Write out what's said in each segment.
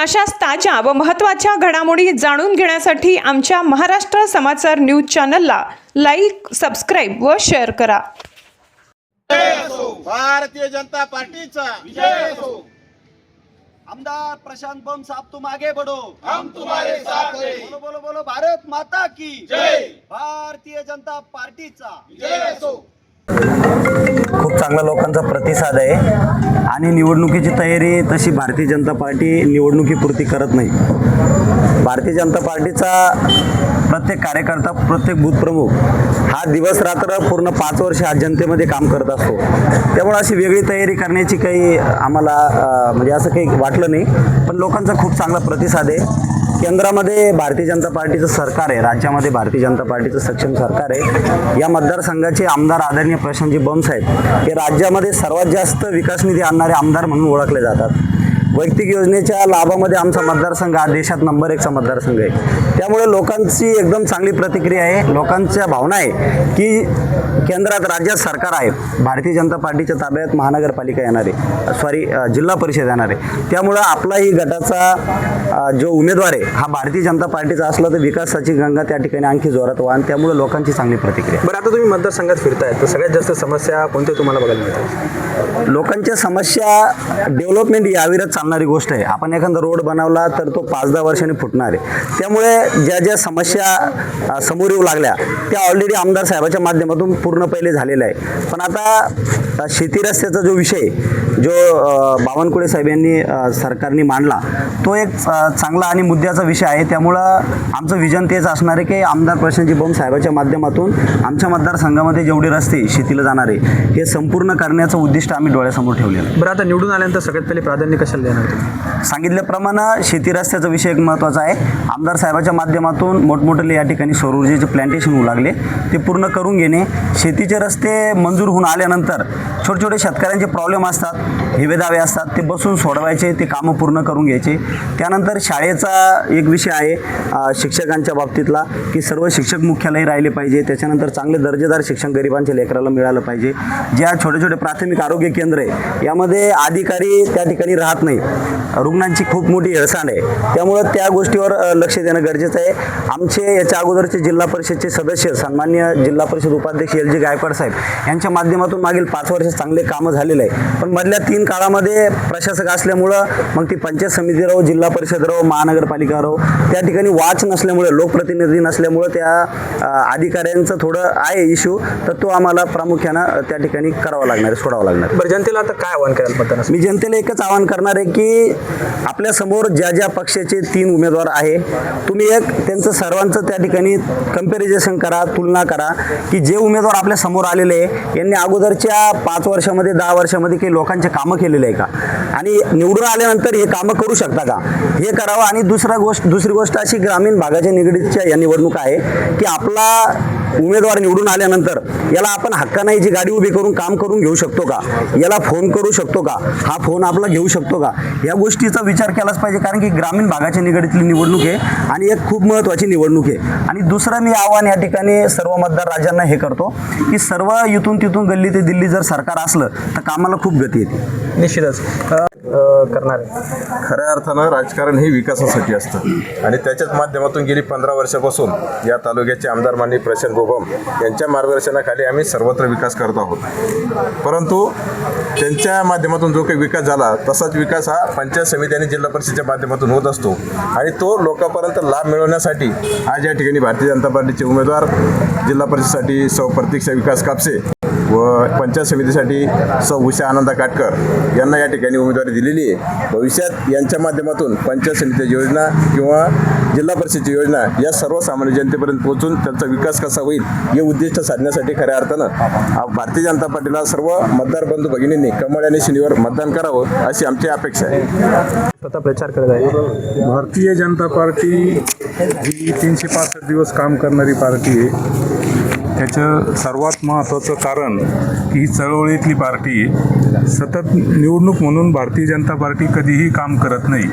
अशाच ताज्या व महत्त्वाच्या घडामोडी जाणून घेण्यासाठी आमच्या महाराष्ट्र समाचार न्यूज चॅनलला लाईक सबस्क्राईब व शेअर करा. भारतीय जनता पार्टीचा. विजय असो आमदार प्रशांत बम साहब तुम आगे बढ़ो. हम तुम्हारे साथ हैं. बोलो बोलो बोलो भारत माता की. जय. भारतीय जनता पार्टीचा. विजय असो खूप चांगला लोकांचा प्रतिसाद आहे. आणि निवडणुकीची तयारी तशी भारतीय जनता पार्टी निवडणुकीपुरती करत नाही. भारतीय जनता पार्टीचा प्रत्येक कार्यकर्ता प्रत्येक बूथ प्रमुख हा दिवस रात्र पूर्ण पाच वर्ष आज जनतेमध्ये काम करत असतो. त्यामुळे अशी वेगळी तयारी करण्याची काही आम्हाला म्हणजे असं काही वाटलं नाही. पण लोकांचा खूप चांगला प्रतिसाद आहे. केंद्रामध्ये भारतीय जनता पार्टीचं सरकार आहे राज्यामध्ये भारतीय जनता पार्टीचं सक्षम सरकार आहे. या मतदारसंघाचे आमदार आदरणीय प्रशांतजी आहेत हे राज्यामध्ये सर्वात जास्त विकास निधी आणणारे आमदार म्हणून ओळखले जातात. वैयक्तिक योजनेच्या लाभामध्ये आमचा मतदारसंघ हा देशात नंबर एकचा मतदारसंघ आहे. त्यामुळे लोकांची एकदम चांगली प्रतिक्रिया आहे. लोकांच्या भावना आहे की केंद्रात राज्यात सरकार आहे. भारतीय जनता पार्टीच्या ताब्यात महानगरपालिका येणार आहे. सॉरी जिल्हा परिषद येणार आहे. त्यामुळं आपलाही गटाचा जो उमेदवार आहे हा भारतीय जनता पार्टीचा असला तर विकासाची गंगा त्या ठिकाणी आणखी जोरात वाहन त्यामुळे लोकांची चांगली प्रतिक्रिया बरं आता तुम्ही मतदारसंघात फिरताय. तर सगळ्यात जास्त समस्या कोणत्या तुम्हाला बघायला मिळतात? लोकांच्या समस्या डेव्हलपमेंट याविरत चालणारी गोष्ट आहे. आपण एखादा रोड बनवला तर तो पाच दहा वर्षांनी फुटणार आहे. त्यामुळे ज्या ज्या समस्या समोर येऊ लागल्या त्या ऑलरेडी आमदार साहेबाच्या माध्यमातून पूर्ण पहिले झालेल्या आहे पण आता शेती रस्त्याचा जो विषय जो बावनकुळे साहेब यांनी सरकारने मांडला तो एक चांगला आणि मुद्द्याचा विषय आहे. त्यामुळं आमचं विजन तेच असणार आहे की आमदार प्रशांतजी बोम साहेबाच्या माध्यमातून आमच्या मतदारसंघामध्ये जेवढे रस्ते शेतीला जाणारे हे संपूर्ण करण्याचं उद्दिष्ट आम्ही डोळ्यासमोर ठेवलेलं बरं आता निवडून आल्यानंतर सगळ्यात पहिले प्राधान्य कशाला देणार सांगितल्याप्रमाणे शेती रस्त्याचा विषय एक महत्त्वाचा आहे. आमदार साहेबाच्या माध्यमातून मोठमोठे या ठिकाणी सौर ऊर्जेचे प्लॅन्टेशन होऊ लागले. ते पूर्ण करून घेणे. शेतीचे रस्ते मंजूर होऊन आल्यानंतर छोटे छोटे शेतकऱ्यांचे प्रॉब्लेम असतात हिवे दावे असतात ते बसून सोडवायचे ते कामं पूर्ण करून घ्यायचे. त्यानंतर शाळेचा एक विषय आहे शिक्षकांच्या बाबतीतला की सर्व शिक्षक मुख्यालय राहिले पाहिजे त्याच्यानंतर चांगले दर्जेदार शिक्षण गरिबांच्या लेकराला मिळालं पाहिजे. ज्या छोटे छोटे प्राथमिक आरोग्य केंद्र आहे यामध्ये अधिकारी त्या ठिकाणी राहत नाही. रुग्णांची खूप मोठी हेळसांड आहे. त्यामुळं त्या गोष्टीवर लक्ष देणं गरजेचं आहे. आमचे याच्या अगोदरचे जिल्हा परिषदचे सदस्य सन्मान्य जिल्हा परिषद उपाध्यक्ष एल जी गायकवाड साहेब यांच्या माध्यमातून मागील पाच वर्ष चांगले कामं झालेलं आहे पण मधल्या तीन काळामध्ये प्रशासक असल्यामुळं मग ती पंचायत समिती राहो जिल्हा परिषद राहो महानगरपालिका राहो त्या ठिकाणी वाच नसल्यामुळे लोकप्रतिनिधी नसल्यामुळं त्या अधिकाऱ्यांचं थोडं आहे इश्यू तर तो आम्हाला प्रामुख्यानं त्या ठिकाणी करावा लागणार आहे सोडावा लागणार. बरं जनतेला आता काय आव्हान करायला मतदानासाठी मी जनतेला एकच आवाहन करणार आहे की आपल्यासमोर ज्या ज्या पक्षाचे तीन उमेदवार आहे तुम्ही एक त्यांचं सर्वांचं त्या ठिकाणी कंपॅरिझन करा तुलना करा की जे उमेदवार आपल्यासमोर आलेले आहे यांनी अगोदरच्या पाच वर्षामध्ये दहा वर्षामध्ये काही लोकांचे कामं केलेले आहे का? आणि निवडून आल्यानंतर हे कामं करू शकता का? हे करावं. आणि दुसरा गोष्ट दुसरी गोष्ट अशी ग्रामीण भागाच्या निगडीतच्या या निवडणुका आहे की आपला उमेदवार निवडून आल्यानंतर याला आपण हक्काने जी गाडी उभी करून काम करून घेऊ शकतो का? याला फोन करू शकतो का? हा फोन आपला घेऊ शकतो का? या गोष्टीचा विचार केलाच पाहिजे कारण की ग्रामीण भागाच्या निगडीतली निवडणूक आहे आणि एक खूप महत्त्वाची निवडणूक आहे. आणि दुसरं मी आव्हान या ठिकाणी सर्व मतदार राजांना हे करतो की सर्व इथून तिथून गल्ली ते दिल्ली जर सरकार असलं तर कामाला खूप गती येते. निश्चितच. करणार आहे. खऱ्या अर्थानं राजकारण हे विकासासाठी असतं. आणि त्याच्याच माध्यमातून गेली पंधरा वर्षापासून या तालुक्याचे आमदार माननीय प्रशांत गोभम यांच्या मार्गदर्शनाखाली आम्ही सर्वत्र विकास करत आहोत. परंतु त्यांच्या माध्यमातून जो काही विकास झाला तसाच विकास हा पंचायत समिती आणि जिल्हा परिषदेच्या माध्यमातून होत असतो. आणि तो लोकांपर्यंत लाभ मिळवण्यासाठी आज या ठिकाणी भारतीय जनता पार्टीचे उमेदवार जिल्हा परिषदेसाठी सौ प्रतीक्षा विकास कापसे व पंचायत समितीसाठी सौ उषा आनंदा काटकर यांना या ठिकाणी उमेदवारी दिलेली आहे. भविष्यात यांच्या माध्यमातून पंचायत समितीच्या योजना किंवा जिल्हा परिषदेची योजना या सर्वसामान्य जनतेपर्यंत पोहोचून त्यांचा विकास कसा होईल हे उद्दिष्ट साधण्यासाठी खऱ्या अर्थानं भारतीय जनता पार्टीला सर्व मतदार बंधू भगिनींनी कमळ आणि शनिवार मतदान करावं अशी आमची अपेक्षा आहे. स्वतः प्रचार करत आहे. भारतीय जनता पार्टी ही तीनशे पासष्ट दिवस काम करणारी पार्टी आहे. त्याचं सर्वात महत्त्वाचं कारण की ही चळवळीतली पार्टी आहे सतत निवडणूक म्हणून भारतीय जनता पार्टी कधीही काम करत नाही.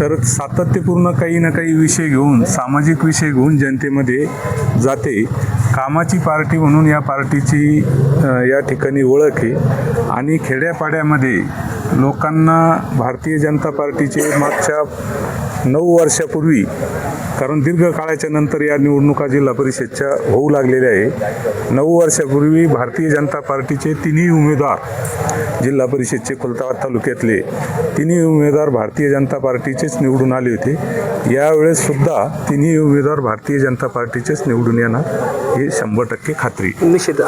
तर सातत्यपूर्ण काही ना काही विषय घेऊन सामाजिक विषय घेऊन जनतेमध्ये जाते. कामाची पार्टी म्हणून या पार्टीची या ठिकाणी ओळख आहे. आणि खेड्यापाड्यामध्ये लोकांना भारतीय जनता पार्टीचे मागच्या नऊ वर्षापूर्वी कारण दीर्घकाळाच्या नंतर या निवडणुका जिल्हा परिषदच्या होऊ लागलेल्या आहे. नऊ वर्षापूर्वी भारतीय जनता पार्टीचे तिन्ही उमेदवार जिल्हा परिषदचे खुलताबाद तालुक्यातले तिन्ही उमेदवार भारतीय जनता पार्टीचेच निवडून आले होते. यावेळेससुद्धा तिन्ही उमेदवार भारतीय जनता पार्टीचेच निवडून येणार हे शंभर टक्के खात्री. निश्चित.